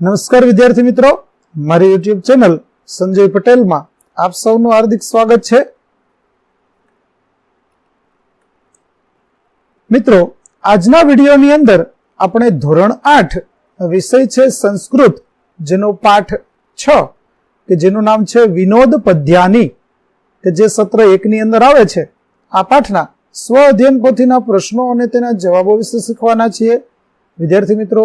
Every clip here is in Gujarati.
નમસ્કાર વિદ્યાર્થી મિત્રો. મારી યુટ્યુબ ચેનલ સંજય પટેલમાં આપ સૌનું હાર્દિક સ્વાગત છે. મિત્રો, આજના વિડીયોની અંદર આપણે ધોરણ આઠ વિષય છે સંસ્કૃત, જેનો પાઠ છ, કે જેનું નામ છે વિનોદ પદ્યાની કે જે સત્ર એકની અંદર આવે છે. આ પાઠના સ્વ અધ્યયન પોથીના પ્રશ્નો અને તેના જવાબો વિશે શીખવાના છીએ. વિદ્યાર્થી મિત્રો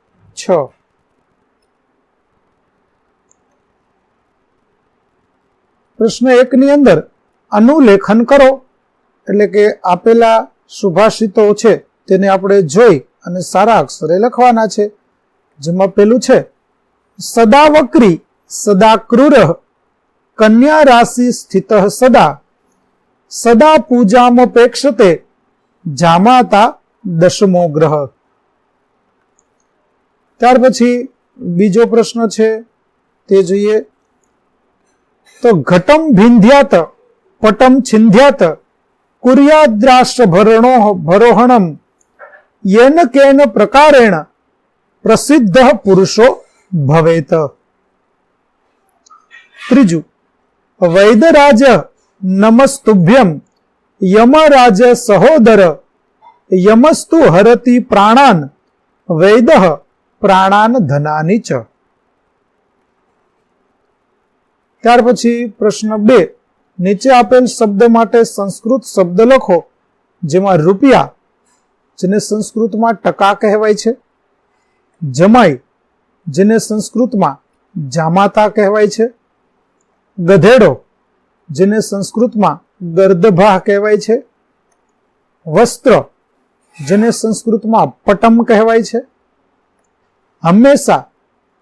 છ. પ્રશ્ન એકની અંદર અનુલેખન કરો, એટલે કે આપેલા સુભાષિતો છે તેને આપણે જોઈ અને સારા અક્ષરે લખવાના છે. જેમાં પેલું છે સદા વક્રી સદા ક્રૂર કન્યા રાશિ સ્થિત સદા સદા પૂજામપેક્ષતે જામાતા દશમો ગ્રહ. ત્યાર પછી બીજો પ્રશ્ન છે, તે જોઈએ. તો ઘટમ ભિંધ્યાત, પટમ છિંધ્યાત કુર્યાદ્રાષ્ટ્ર ભરણો ભરોહણમ, યેન કેન પ્રકારેણ, પ્રસિદ્ધ પુરુષો ભવેત. ત્રીજું, વૈદરાજ નમસ્તુભ્યમ, યમરાજ સહોદર, યમસ્તુ હરતિ પ્રાણાન, વૈદ પ્રાણાન ધનાની ચ. ત્યાર પછી પ્રશ્ન બે. નીચે આપેલ શબ્દ માટે સંસ્કૃત શબ્દ લખો, જેમાં રૂપિયા, જેને સંસ્કૃતમાં ટકા કહેવાય છે. જમાઈ, જેને સંસ્કૃતમાં જામાતા કહેવાય છે. ગધેડો, જેને સંસ્કૃતમાં ગર્દભા કહેવાય છે. વસ્ત્ર, જેને સંસ્કૃતમાં પટમ કહેવાય છે. હંમેશા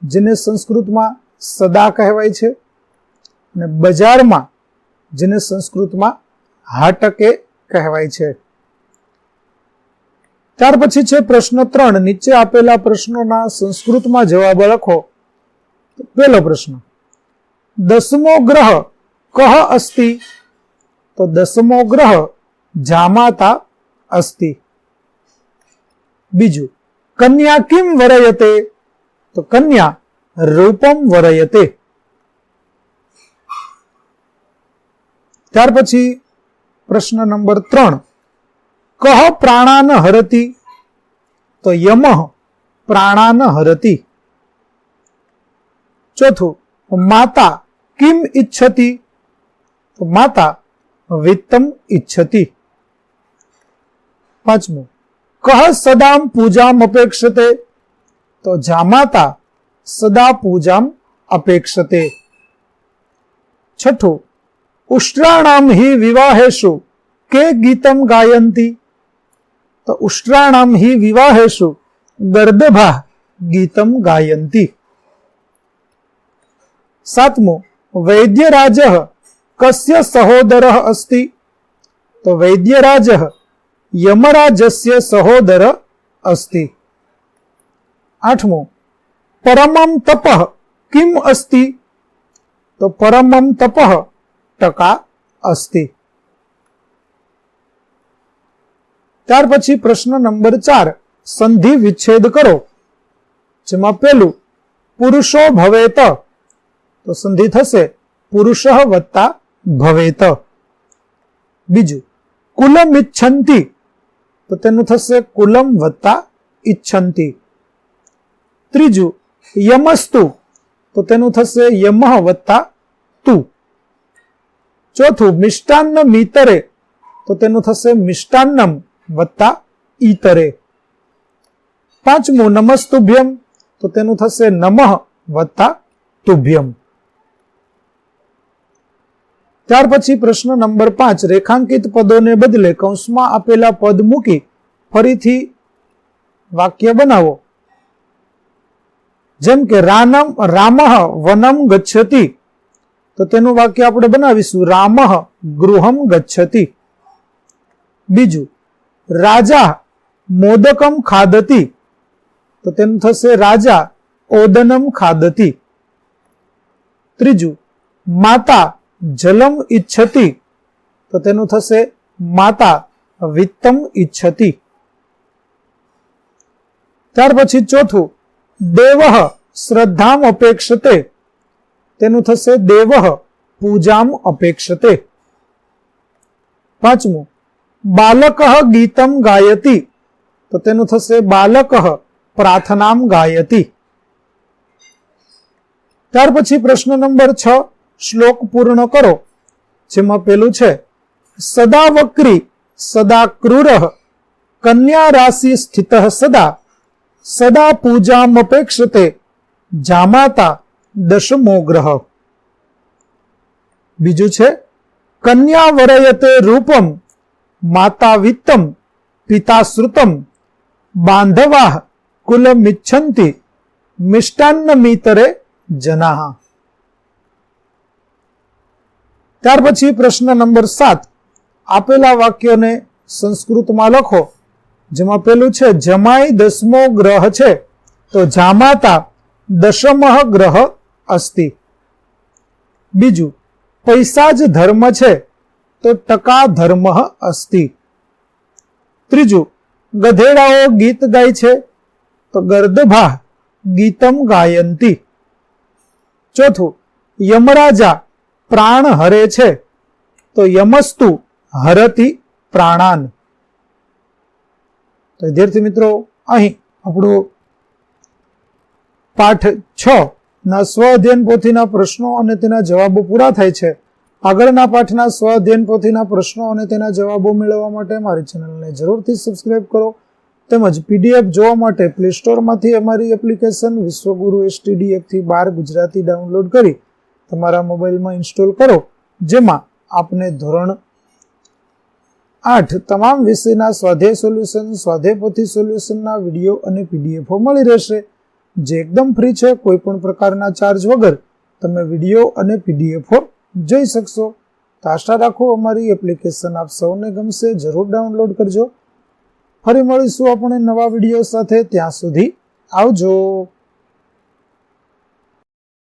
જેને સંસ્કૃતમાં સદા કહેવાય છે અને બજારમાં જેને સંસ્કૃતમાં હાટકે કહેવાય છે. ત્યાર પછી છે પ્રશ્ન ત્રણ. નીચે આપેલા પ્રશ્નોના સંસ્કૃતમાં જવાબ લખો. પહેલો પ્રશ્ન. દસમો ગ્રહ કહ અસ્તિ? તો દસમો ગ્રહ જામાતા અસ્તિ. બીજું. કન્યા કિમ વરયતે તો કન્યા રૂપમ વરયતે ત્યાર પછી પ્રશ્ન નંબર ત્રણ કહ પ્રાણાન હરતી તો યમ પ્રાણાન હરતી ચોથું માતા કિમ ઈચ્છતી તો માતા વિત્તમ ઈચ્છતી પાંચમું કહ સદામ પૂજામ અપેક્ષતે. તો જામાતા સદા પૂજામ અપેક્ષતે. છઠ્ઠું, ઉષ્ટ્રાણામ હિ વિવાહેશુ કે ગીતમ ગાયંતી? તો ઉષ્ટ્રાણામ હિ વિવાહેશુ ગર્દભા ગીતમ ગાયંતી. સાતમું, વૈદ્યરાજ કસ્ય સહોદર અસ્તિ? તો વૈદ્યરાજ યમરાજસ્ય સહોદર અસ્તિ. આઠમું, પરમમ તપ કિમ અસ્તિ? તો પરમમ તપ ટકા અસ્તિ. ત્યાર પછી પ્રશ્ન નંબર ચાર, સંધિ વિચ્છેદ કરો. જેમાં પેલું પુરુષો ભવેત. તો સંધિ થશે, પુરુષ વત્તા ભવેત. બીજું કુલમ ઈચ્છંતી તો તેનું થશે કુલમ વત્તા ઈચ્છંતી. ત્રીજું, યમસ્તુ. તો તેનું થશે યમહ વત્તા તુ. ચોથું, મિષ્ટાન્ન મિતરે. તો તેનું થશે મિષ્ટાન્નમ વત્તા ઈતરે. પાંચમું, નમસ્તુભ્યમ. તો તેનું થશે નમઃ વત્તા તુભ્યમ. ત્યાર પછી પ્રશ્ન નંબર પાંચ, રેખાંકિત પદોને બદલે કૌંસમાં આપેલા પદ મૂકી ફરીથી વાક્ય બનાવો. જેમ કે, રાનમ રામહ વનમ ગચ્છતિ. તો તેનું વાક્ય આપણે બનાવીશું રામહ ગૃહમ ગચ્છતિ. બીજું, રાજા, મોદકમ ખાદતી. તો તેનું થશે, રાજા, ઓદનમ ખાદતી. ત્રીજું, માતા જલમ ઈચ્છતિ તો તેનું થશે માતા વિત્તમ ઈચ્છતિ ત્યાર પછી ચોથું દેવ શ્રદ્ધામ અપેક્ષતે તેનું થશે દેવ પૂજામ અપેક્ષતે પાંચમું બાલક ગીતમ ગાયતી તો તેનું થશે બાલક પ્રાર્થનામ ગાયતી ત્યાર પછી પ્રશ્ન નંબર છ શ્લોક પૂર્ણ કરો, જેમાં પેલું છે, સદા વક્રી, સદા ક્રૂર, કન્યા રાશિ સ્થિત સદા સદા પૂજામ અપેક્ષતે, જામાતા દશમો ગ્રહ. બીજું છે, કન્યા વરયતે રૂપમ, માતા વિત્તમ, પિતા શ્રુતમ, બાંધવા કુલમિચ્છંતિ મિષ્ટાન્ન મીતરે જનાહ ત્યાર પછી પ્રશ્ન નંબર સાત. આપેલા વાક્યોને સંસ્કૃતમાં લખો. જેમાં પેલું છે, જમાઈ દસમો ગ્રહ છે. તો જામાતા દશમહ ગ્રહ અસ્તિ. બીજું, પૈસા જ ધર્મ છે. તો ટકા ધર્મ અસ્તિ. ત્રીજું, ગધેડાઓ ગીત ગાય છે. તો ગર્દભા ગીતમ ગાયંતી. ચોથું, યમરાજા પ્રાણ હરે છે, તો યમસ્તુ હરતી પ્રાણાન. તો વિદ્યાર્થી મિત્રો, અહીં આપણું પાઠ છ ના સ્વ અધ્યયન પોથીના પ્રશ્નો અને તેના જવાબો પૂરા થાય છે. આગળના પાઠના સ્વ અધ્યયન પોથીના પ્રશ્નો અને તેના જવાબો મેળવવા માટે મારી ચેનલને જરૂરથી સબસ્ક્રાઇબ કરો. તેમજ પીડીએફ જોવા માટે પ્લે સ્ટોરમાંથી અમારી એપ્લિકેશન વિશ્વગુરુ એસટીડીએફથી બાર ગુજરાતી ડાઉનલોડ કરી તમારા મોબાઈલમાં ઇન્સ્ટોલ કરો, જેમાં આપને ધોરણ આઠ તમામ વિષયના સ્વાધ્યાય સોલ્યુશન સ્વાધ્યાય સોલ્યુશનના વીડિયો અને પીડીએફો મળી રહેશે. જે એકદમ ફ્રી છે કોઈ પણ પ્રકારના ચાર્જ વગર તમે વીડિયો અને પીડીએફો જોઈ શકશો. તો આશા રાખો અમારી એપ્લિકેશન આપ સૌને ગમશે, જરૂર ડાઉનલોડ કરજો. ફરી મળીશું આપણે નવા વીડિયો સાથે, ત્યાં સુધી આવજો.